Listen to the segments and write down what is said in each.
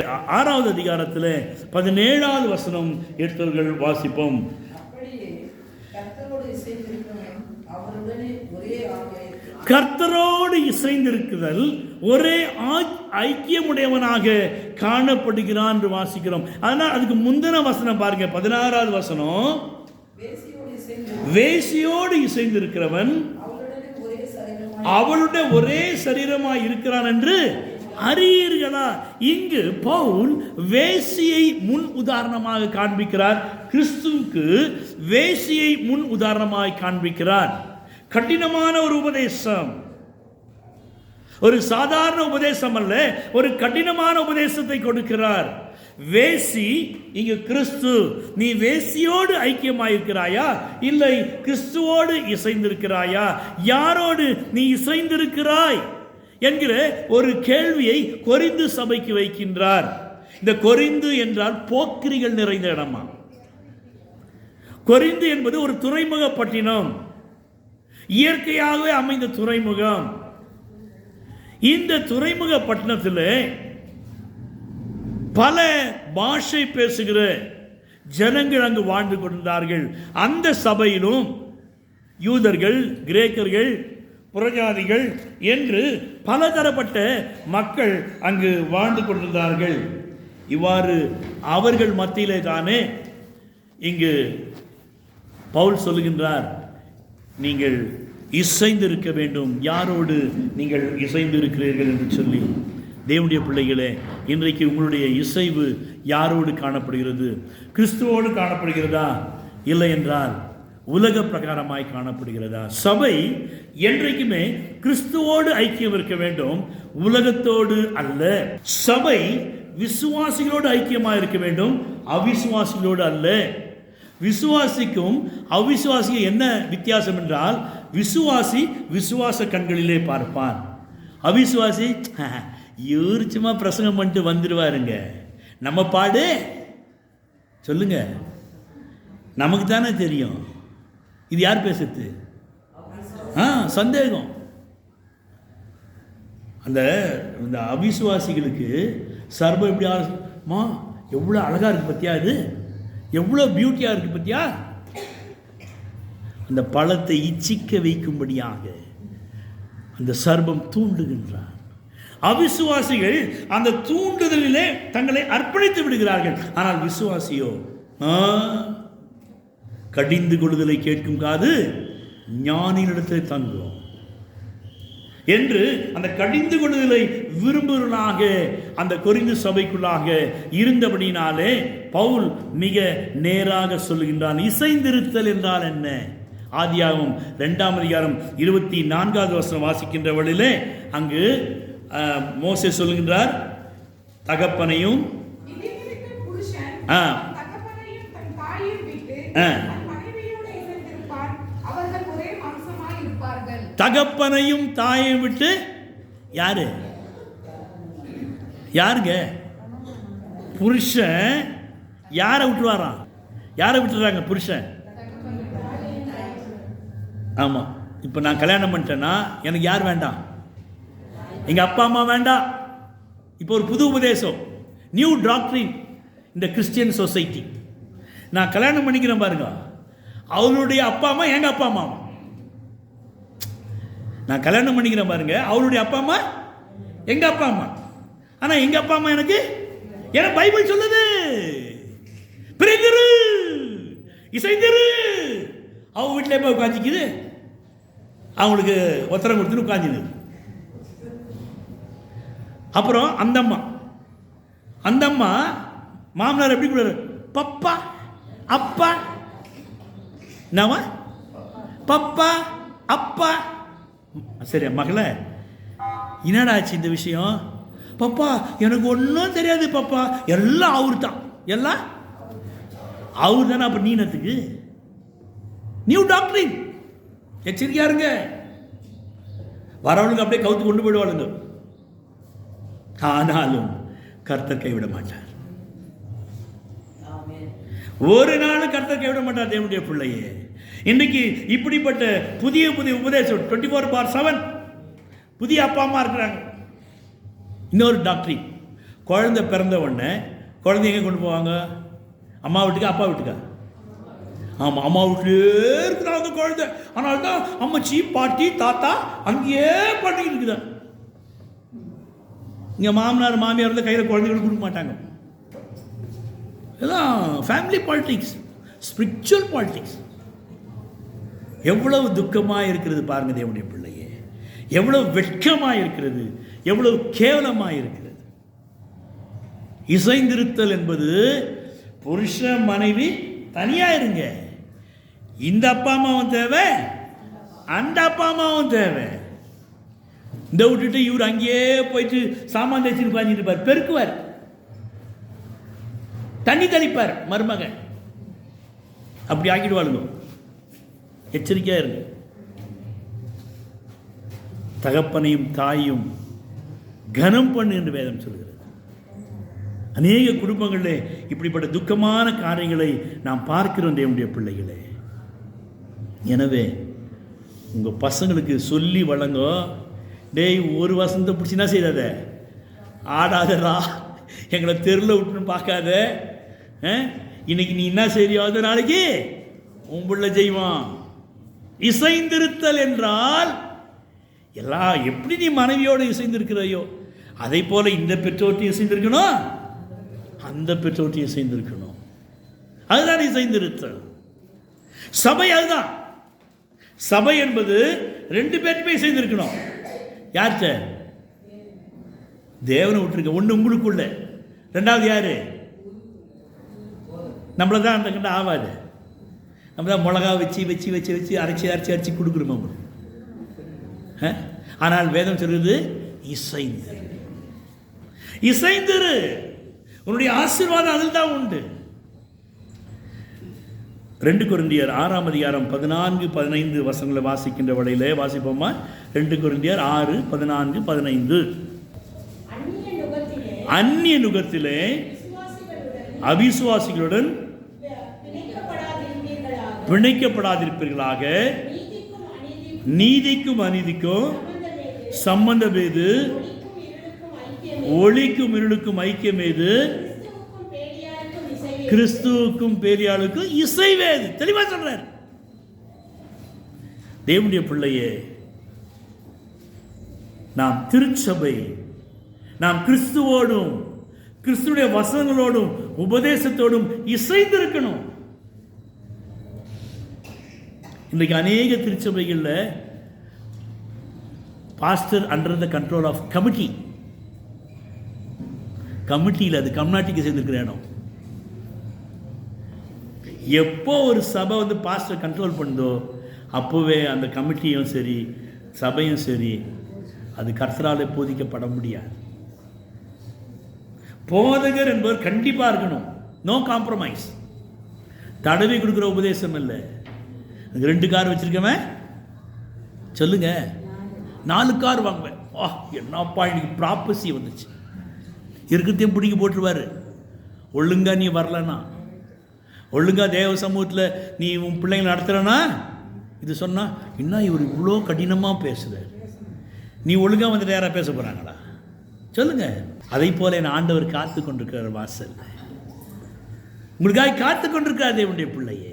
ஆறாவது அதிகாரத்தில் பதினேழாவது வசனம் எடுத்தவர்கள் வாசிப்போம். கர்த்தரோடு இசைந்திருக்குதல் ஒரே ஐக்கியமுடையவனாக காணப்படுகிறான் என்று வாசிக்கிறோம். அதனால் அதுக்கு முந்தின வசனம் பாருங்க பதினாறாவது வசனம். வேசியோடு இசைந்து வேசியோடு இசைந்திருக்கிறவன் அவளுடைய ஒரே சரீரமாய் இருக்கிறான் என்று அறியீர்களா இங்கு பவுல் வேசியை முன் உதாரணமாக காண்பிக்கிறார். கிறிஸ்துவுக்கு வேசியை முன் உதாரணமாக காண்பிக்கிறார். கடினமான ஒரு உபதேசம். ஒரு சாதாரண உபதேசம் அல்ல ஒரு கடினமான உபதேசத்தை கொடுக்கிறார். வேசி இங்கு கிறிஸ்து நீ வேசியோடு ஐக்கியமாயிருக்கிறாயா? இல்லை கிறிஸ்துவோடு இசைந்திருக்கிறாயா? யாரோடு நீ இசைந்திருக்கிறாய்? என்கிற ஒரு கேள்வியை கொரிந்து சபைக்கு வைக்கின்றார். இந்த கொரிந்து என்றால் போக்கிரிகள் நிறைந்த இடமா? கொரிந்து என்பது ஒரு துறைமுக பட்டினம். இயற்கையாகவே அமைந்த துறைமுகம். இந்த துறைமுக பட்டணத்தில் பல பாஷை பேசுகிற ஜனங்கள் அங்கு வாழ்ந்து கொண்டிருந்தார்கள். அந்த சபையிலும் யூதர்கள் கிரேக்கர்கள் புறஜாதிகள் என்று பலதரப்பட்ட மக்கள் அங்கு வாழ்ந்து கொண்டிருந்தார்கள். இவ்வாறு அவர்கள் மத்தியிலே தானே இங்கு பவுல் சொல்லுகின்றார் நீங்கள் இசைந்திருக்க வேண்டும். யாரோடு நீங்கள் இசைந்திருக்கிறீர்கள்? என்று சொல்லி தேவனுடைய பிள்ளைகளே இன்றைக்கு உங்களுடைய இசைவு யாரோடு காணப்படுகிறது? கிறிஸ்துவோடு காணப்படுகிறதா? இல்லை என்றால் உலக பிரகாரமாய் காணப்படுகிறதா? சபை என்றைக்குமே கிறிஸ்துவோடு ஐக்கியம் இருக்க வேண்டும் உலகத்தோடு அல்ல. சபை விசுவாசிகளோடு ஐக்கியமாக இருக்க வேண்டும் அவிசுவாசிகளோடு அல்ல. விசுவாசிக்கும் அவிசுவாசிக்கும் என்ன வித்தியாசம் என்றால் விசுவாசி விசுவாச கண்களிலே பார்ப்பான். அவிசுவாசி இவர் சும்மா பிரசங்கம் பண்ணிட்டு வந்துடுவாருங்க நம்ம பாடு. சொல்லுங்க. நமக்கு தானே தெரியும். இது யார் பேசுறது? ஆ சந்தேகம். அந்த இந்த அவிசுவாசிகளுக்கு சர்வம் எப்படி மா எவ்வளோ அழகாக இருக்கு பத்தியா இது? எவ்வளோ பியூட்டியாக இருக்கு பத்தியா? அந்த பழத்தை இச்சிக்க வைக்கும்படியாக அந்த சர்பம் தூண்டுகின்றார் அவிசுவாசிகள் அந்த தூண்டுதலிலே தங்களை அர்ப்பணித்து விடுகிறார்கள். ஆனால் விசுவாசியோ ஆ, கடிந்து கொள்ளுதலை கேட்கும் காது ஞானியிடத்தில் தங்கும் என்று அந்த கடிந்து கொள்ளுதலை விரும்புவர்களாக அந்த கொரிந்து சபைக்குள்ளாக இருந்தபடினாலே பவுல் மிக நேராக சொல்லுகின்றான் இசைந்திருத்தல் என்றால் என்ன ஆதியாகும் ரெண்டாம் அதிகாரம் இருபத்தி நான்காவது வருஷம் வாசிக்கின்ற வழியிலே அங்கு மோசே சொல்லுகின்றார் தகப்பனையும் ஆ. ஆ. தன் மனைவியோடு இணைந்திருப்பான். அவர்கள் ஒரே மாம்சமாய் இருப்பார்கள் தகப்பனையும் தாயையும் விட்டு யாரு? யாருங்க? புருஷன் யாரை விட்டுருவாராம்? யாரை விட்டுறாங்க புருஷன்? ஆமாம் இப்போ நான் கல்யாணம் பண்ணிட்டேன்னா எனக்கு யார் வேண்டாம்? எங்கள் அப்பா அம்மா வேண்டாம். இப்போ ஒரு புது உபதேசம். நியூ டாக்டரின் இந்த கிறிஸ்டியன் சொசைட்டி நான் கல்யாணம் பண்ணிக்கிறேன் பாருங்க. அவருடைய அப்பா அம்மா எங்கள் அப்பா அம்மா? நான் கல்யாணம் பண்ணிக்கிறேன் பாருங்க. அவருடைய அப்பா அம்மா? எங்க அப்பா அம்மா? ஆனா எங்க அப்பா அம்மா எனக்கு? ஏன்னா பைபிள் சொல்லுது. பிரிந்திரு. இசைந்திரு. அவங்க வீட்டில் எப்போ உட்காந்துக்குது அவங்களுக்கு ஒத்தரம் கொடுத்துன்னு உட்காந்துது அப்புறம் அந்த அம்மா. அந்த அம்மா மாமனார் எப்படி கூட பப்பா அப்பா. என்னவா பப்பா அப்பா. சரி மகளே என்னடா ஆச்சு இந்த விஷயம்? பப்பா எனக்கு ஒன்றும் தெரியாது பாப்பா. எல்லாம் அவரு தான் எல்லாம்? அவர் தானே அப்போ நீனத்துக்கு? நியூ டாக்டரிங் எச்சரிக்கையா இருங்க. வரவனுக்கு அப்படியே கவுத்து கொண்டு போயிடுவாளுங்க. ஆனாலும் கர்த்தர் கைவிட மாட்டார். ஒரு நாள் கர்த்தர் கைவிட மாட்டார் தேவனுடைய பிள்ளையே. இன்னைக்கு இப்படிப்பட்ட புதிய புதிய உபதேசம் டுவெண்ட்டி ஃபோர் பார் செவன் புதிய அப்பா அம்மா இருக்கிறாங்க. இன்னொரு டாக்டரிங் குழந்தை பிறந்த உடனே குழந்தை எங்கே கொண்டு போவாங்க? அம்மா வீட்டுக்கா அப்பா வீட்டுக்கா? ஆமாம் அம்மா வீட்டிலே இருக்கிறா அந்த குழந்தை. அதனால தான் அம்மச்சி பாட்டி தாத்தா அங்கேயே பாட்டி இருக்குது? இங்கே மாமனார் மாமியார் வந்து கையில் குழந்தைகளுக்கு கொடுக்க மாட்டாங்க. இதெல்லாம் ஃபேமிலி பாலிட்டிக்ஸ் ஸ்பிரிச்சுவல் பாலிட்டிக்ஸ் எவ்வளவு துக்கமாக இருக்கிறது பாருங்கள் தேவனுடைய பிள்ளையே. எவ்வளவு வெட்கமாக இருக்கிறது எவ்வளவு கேவலமாக இருக்கிறது இசைந்திருத்தல் என்பது புருஷ மனைவி தனியாக இருங்க. இந்த அப்பா அம்மாவும் தேவை? அந்த அப்பா அம்மாவும் தேவை. இந்த விட்டுட்டு இவர் அங்கேயே போயிட்டு சாமான் தேய்ச்சின்னு உட்காந்துட்டு இருப்பார். பெருக்குவார். தண்ணி தெளிப்பார் மருமகன். அப்படி ஆக்கிடுவாளுங்க. எச்சரிக்கையாக இருங்க. தகப்பனையும் தாயும் கனம் பண்ணு என்று வேதம் சொல்கிறது. அநேக குடும்பங்களில் இப்படிப்பட்ட துக்கமான காரியங்களை நாம் பார்க்கிறோம் தேவனுடைய பிள்ளைகளே. எனவே உங்கள் பசங்களுக்கு சொல்லி வழங்க டேய் ஒரு வசந்தம் பிடிச்சினா செய்யாத ஆடாதடா. எங்களை தெருவில் விட்டுன்னு பார்க்காத. ஆ? இன்னைக்கு நீ என்ன செய்யாத நாளைக்கு உன் பிள்ளை செய்வான். இசைந்திருத்தல் என்றால் எல்லாம் எப்படி நீ மனைவியோடு இசைந்திருக்கிறாயோ அதை போல இந்த பெற்றோர்ட்டையும் இசைந்திருக்கணும் அந்த பெற்றோர்ட்டையும் இசைந்திருக்கணும். அதுதான் இசைந்திருத்தல். சபை அதுதான். சபை என்பது ரெண்டு பேருக்குமே இசைந்திருக்கணும். யார்கிட்ட? தேவனை விட்டுருக்க ஒன்று உங்களுக்குள்ள. ரெண்டாவது யாரு? நம்மளை தான் அந்த கண்ட ஆவாது. நம்ம தான் மிளகா வச்சு வச்சு வச்சு வச்சு அரைச்சி அரைச்சி அரைச்சி கொடுக்குறோம் அவங்க ஆ? ஆனால் வேதம் சொல்றது இசைந்திரு. இசைந்திரு. உன்னுடைய ஆசீர்வாதம் அதில் தான் உண்டு. ரெண்டு குருந்தியர் ஆறாம் அதிகாரம் பதினான்கு பதினைந்து வசங்களை வாசிக்கின்ற வழியிலே வாசிப்போமா? ரெண்டு குருந்தியர் ஆறு பதினான்கு பதினைந்து. அந்நிய நுகத்திலே அவிசுவாசிகளுடன் பிணைக்கப்படாதிருப்பீர்களாக நீதிக்கும் அநீதிக்கும் சம்பந்தம் அநீதிக்கும் ஒளிக்கும் இருளுக்கும் ஐக்கியம் ஏது கிறிஸ்துவுக்கும் கிறிஸ்துவுக்கும் பேரியாளுக்கும் இசைவேது தெளிவா சொல்றார். தேவனுடைய பிள்ளையே நாம் திருச்சபை நாம் கிறிஸ்துவோடும் கிறிஸ்துடைய வசனங்களோடும் உபதேசத்தோடும் இசைந்திருக்கணும். இன்றைக்கு அநேக திருச்சபைகளில் pastor under the control of committee கமிட்டியில் அது கம்நாட்டிக்கு சேர்ந்துருக்கிற இடம். எப்போ ஒரு சபை வந்து பாஸ்டர் கண்ட்ரோல் பண்ணுதோ அப்போவே அந்த கமிட்டியும் சரி சபையும் சரி அது கர்த்தரால் போதிக்கப்பட முடியாது. போதகர் என்பவர் கண்டிப்பாக இருக்கணும். நோ காம்ப்ரமைஸ் தடவி கொடுக்குற உபதேசம் இல்லை. ரெண்டு கார் வச்சுருக்கவன்? சொல்லுங்க. நாலு கார் வாங்குவேன். ஆ என்னப்பா இன்னைக்கு ப்ராப்பசி வந்துச்சு. இருக்கிறதையும் பிடிக்க போட்டுருவாரு. ஒழுங்கா நீ வரலன்னா. ஒழுங்கா தேவ சமூகத்தில் நீ உன் பிள்ளைங்களை நடத்துகிறனா இது சொன்னால் இன்னும் இவர் இவ்வளோ கடினமாக பேசுகிறார் நீ ஒழுங்காக வந்துட்டு யாராக பேச போகிறாங்களா சொல்லுங்கள் அதை போல என் ஆண்டவர் காத்து கொண்டிருக்கிறார் வாசல் உங்களுக்காக காத்து கொண்டிருக்கிறார் தேவனுடைய பிள்ளையே.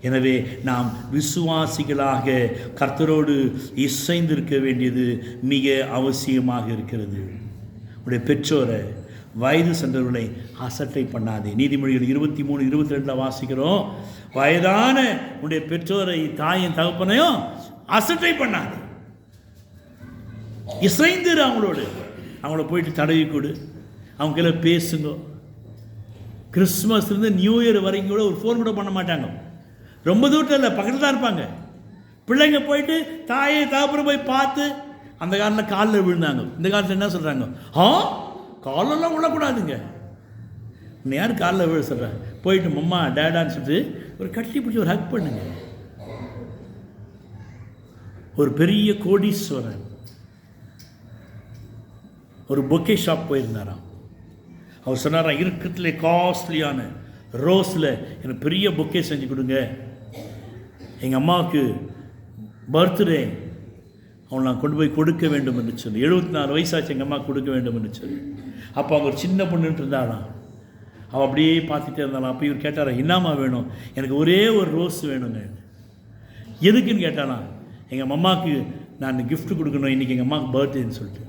எனவே நாம் விசுவாசிகளாக கர்த்தரோடு இசைந்திருக்க வேண்டியது மிக அவசியமாக இருக்கிறது. உடைய பெற்றோரை வயது சென்றவர்களை அசட்டை பண்ணாதே. நீதிமொழிகள் இருபத்தி மூணு இருபத்தி ரெண்டில் வாசிக்கிறோம். வயதான உடைய பெற்றோரை தாயின் தகப்பனையும் அசட்டை பண்ணாதே. இசைந்துரு அவங்களோடு. அவங்கள போயிட்டு தடவி கொடு. அவங்க கையில பேசுங்க. கிறிஸ்மஸ்லேருந்து நியூ இயர் வரைக்கும் கூட ஒரு ஃபோன் கூட பண்ண மாட்டாங்க. ரொம்ப தூரத்தில் இல்லை பக்கத்தில் தான் இருப்பாங்க. பிள்ளைங்க போயிட்டு தாயை தாப்புறம் போய் பார்த்து அந்த காலத்தில் காலில் விழுந்தாங்க. இந்த காலத்தில் என்ன சொல்கிறாங்க ஆ? காலெல்லாம் விழக்கூடாதுங்க. இன்னும் யார் காலில் விழ சொல்கிறேன் போயிட்டு மம்மா டேடான்னு சொல்லிட்டு ஒரு கட்டி பிடிச்சி ஒரு ஹக் பண்ணுங்க. ஒரு பெரிய கோடீஸ்வரன். ஒரு பொக்கே ஷாப் போயிருந்தாராம். அவர் சொன்னாராம் இருக்கிறதுலே காஸ்ட்லியான ரோஸில் எனக்கு பெரிய பொக்கே செஞ்சு கொடுங்க. எங்கள் அம்மாவுக்கு பர்த்டே அவனை நான் கொண்டு போய் கொடுக்க வேண்டும் என்று சொல்லி. எழுபத்தி நாலு வயசாச்சு எங்கள் அம்மா கொடுக்க வேண்டும் என்று சொல்லி. அப்போ அவங்க ஒரு சின்ன பொண்ணுன்ட்டு இருந்தாளாம். அவள் அப்படியே பார்த்துட்டே இருந்தாலும் அப்போ இவர் கேட்டாரா என்னம்மா வேணும்? எனக்கு ஒரே ஒரு ரோஸ் வேணுங்க. எதுக்குன்னு கேட்டாலாம் எங்கள் அம்மாவுக்கு நான் கிஃப்ட் கொடுக்கணும். இன்றைக்கி எங்கள் அம்மாவுக்கு பர்த்டேன்னு சொல்லிட்டு.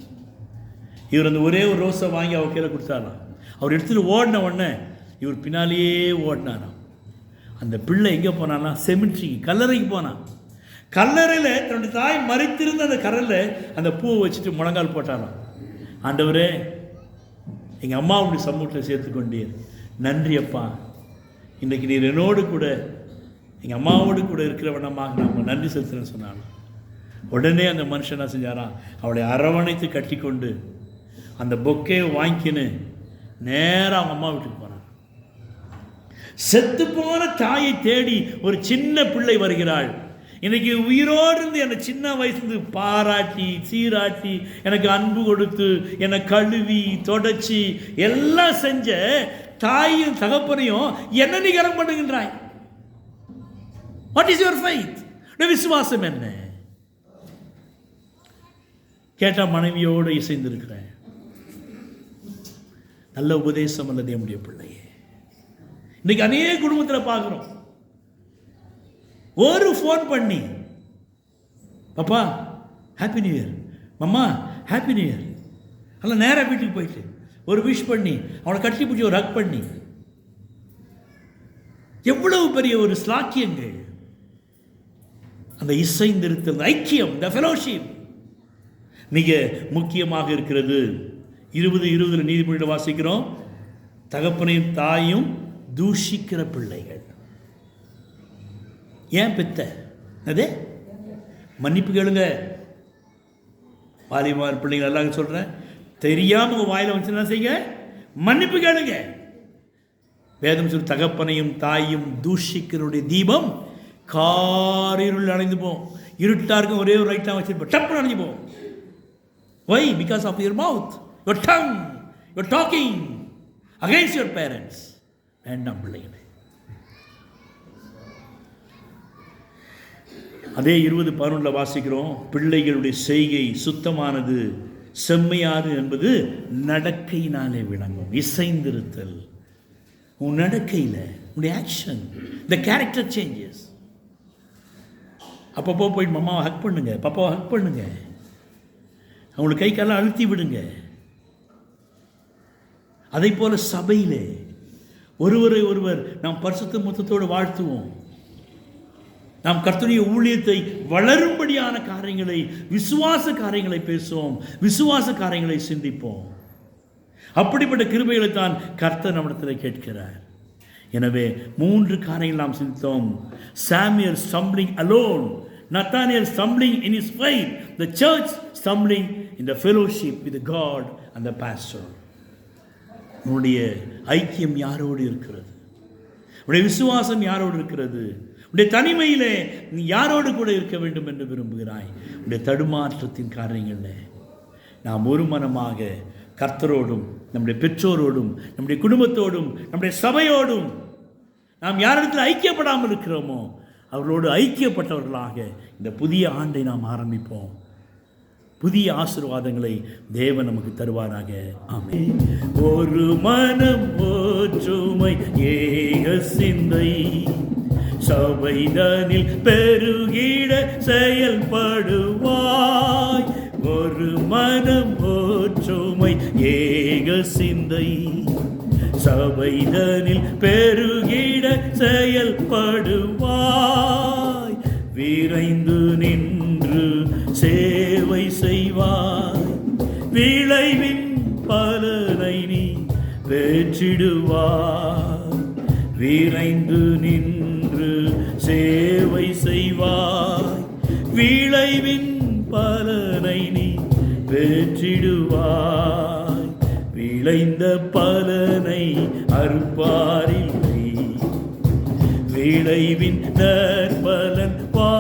இவர் அந்த ஒரே ஒரு ரோஸை வாங்கி அவள் கீழே கொடுத்தாராம் அவர் எடுத்துகிட்டு ஓடின உடனே இவர் பின்னாலேயே ஓடினாராம். அந்த பிள்ளை எங்கே போனான்னா செமிட்ரிக்கு கல்லறைக்கு போனான். கல்லறையில் தன்னுடைய தாய் மறைத்திருந்த அந்த கரலில் அந்த பூவை வச்சுட்டு முழங்கால் போட்டாராம். ஆண்டவரே எங்கள் அம்மாவுடைய சமூகத்தில் சேர்த்து கொண்டீர். நன்றி அப்பா. இன்றைக்கு நீர் என்னோடு கூட எங்கள் அம்மாவோடு கூட இருக்கிறவனமாக நான் நன்றி செலுத்துறேன்னு சொன்னாங்க. உடனே அந்த மனுஷன் என்ன செஞ்சாராம்? அவளை அரவணைத்து கட்டிக்கொண்டு அந்த பொக்கையை வாங்கிக்கின்னு நேராக அவங்க அம்மா வீட்டுக்கு செத்துப்போன செத்து போன தாயை தேடி ஒரு சின்ன பிள்ளை வருகிறாள். இன்னைக்கு உயிரோடு இருந்து என்னை சின்ன வயசுலேருந்து பாராட்டி சீராட்டி எனக்கு அன்பு கொடுத்து என்னை கழுவி தொடச்சி எல்லாம் செஞ்ச தாயும் தகப்பனையும் என்ன நிகரம் பண்ணுகின்றாய். வாட் இஸ் யுவர் ஃபைத் விசுவாசம் என்ன? கேட்டால் மனைவியோடு இசைந்திருக்கிறேன். நல்ல உபதேசம் அல்லது என்னுடைய பிள்ளையே. இன்னைக்கு அநேக குடும்பத்தில் பார்க்குறோம். ஒரு ஃபோன் பண்ணி பாப்பா happy new year mamma happy new year அல்ல நேராக வீட்டுக்கு போயிட்டு ஒரு விஷ் பண்ணி அவனை கட்டி பிடிச்சி ஒரு ஹக் பண்ணி. எவ்வளவு பெரிய ஒரு ஸ்லாக்கியங்கள் அந்த இசைந்திருத்தல் ஐக்கியம் த ஃபெலோஷிப் மிக முக்கியமாக இருக்கிறது. இருபது இருபதுல நீதிமொழியில் வாசிக்கிறோம். தகப்பனையும் தாயும் தூஷிக்கிற பிள்ளைகள். ஏன் பெத்த? அது மன்னிப்பு கேளுங்க. வாலிபார் பிள்ளைகள் எல்லாம் சொல்கிறேன் தெரியாமல் உங்கள் வாயில் வந்து என்ன செய்யுங்க? மன்னிப்பு கேளுங்க. வேதம் சொல் தகப்பனையும் தாயும் தூஷிக்கிறனுடைய தீபம் காரிருள் அணைந்து போம் இருட்டா இருக்கும் ஒரே ஒரு ரைட்டாக வச்சுருப்போம். டப்புனு அணைஞ்சு போவோம் why because of your mouth your tongue your talking against your parents வேண்டாம் பிள்ளைகளே அதே இருபது பதினொன்றில் வாசிக்கிறோம் பிள்ளைகளுடைய செய்கை சுத்தமானது செம்மையாது என்பது நடக்கையினாலே விளங்கும். இசைந்திருத்தல். உன் நடக்கையில் உன்னுடைய ஆக்ஷன் த கேரக்டர் சேஞ்சஸ் அப்பப்போ போய் மம்மாவை ஹக் பண்ணுங்க பாப்பாவை ஹக் பண்ணுங்க. அவங்களுக்கு கை காலம் அழுத்தி விடுங்க. அதே போல் சபையிலே ஒருவரை ஒருவர் நாம் பரிசுத்த மொத்தத்தோடு வாழ்த்துவோம். நாம் கர்த்தனுடைய ஊழியத்தை வளரும்படியான காரியங்களை விசுவாச காரியங்களை பேசுவோம் விசுவாச காரியங்களை சிந்திப்போம். அப்படிப்பட்ட கிருபைகளை தான் கர்த்தர் நம்மிடத்தில் கேட்கிறார். எனவே மூன்று காரியங்கள் நாம் சிந்தித்தோம். Samuel stumbling alone Nathaniel stumbling in his faith the church stumbling in the fellowship with God and the pastor உன்னுடைய ஐக்கியம் யாரோடு இருக்கிறது? உன்னுடைய விசுவாசம் யாரோடு இருக்கிறது? உன்னுடைய தனிமையிலே நீ யாரோடு கூட இருக்க வேண்டும் என்று விரும்புகிறாய்? உன்னுடைய தடுமாற்றத்தின் காரணங்களில் நாம் ஒரு மனமாக கர்த்தரோடும் நம்முடைய பெற்றோரோடும் நம்முடைய குடும்பத்தோடும் நம்முடைய சபையோடும் நாம் யாரிடத்தில் ஐக்கியப்படாமல் இருக்கிறோமோ அவர்களோடு ஐக்கியப்பட்டவர்களாக இந்த புதிய ஆண்டை நாம் ஆரம்பிப்போம். புதிய ஆசீர்வாதங்களை தேவன் நமக்கு தருவாராக. ஆமே ஒரு மனம் ஒற்றுமை ஏக சிந்தை. சபைதனில் பெருகிட செயல்படுவாய். ஒரு மனம் ஒற்றுமை ஏக சிந்தை. சபைதனில் பெருகிட செயல்படுவாய். விரைந்து நின்று சேவை செய்வார் விளைவின் பலனை நீ பெற்றிடுவாய். விரைந்து நின்று சேவை செய்வார் விளைவின் பலனை நீ பெற்றிடுவாய். விளைந்த பலனை அறுப்பாரில் விளைவின் நற்பலன் வா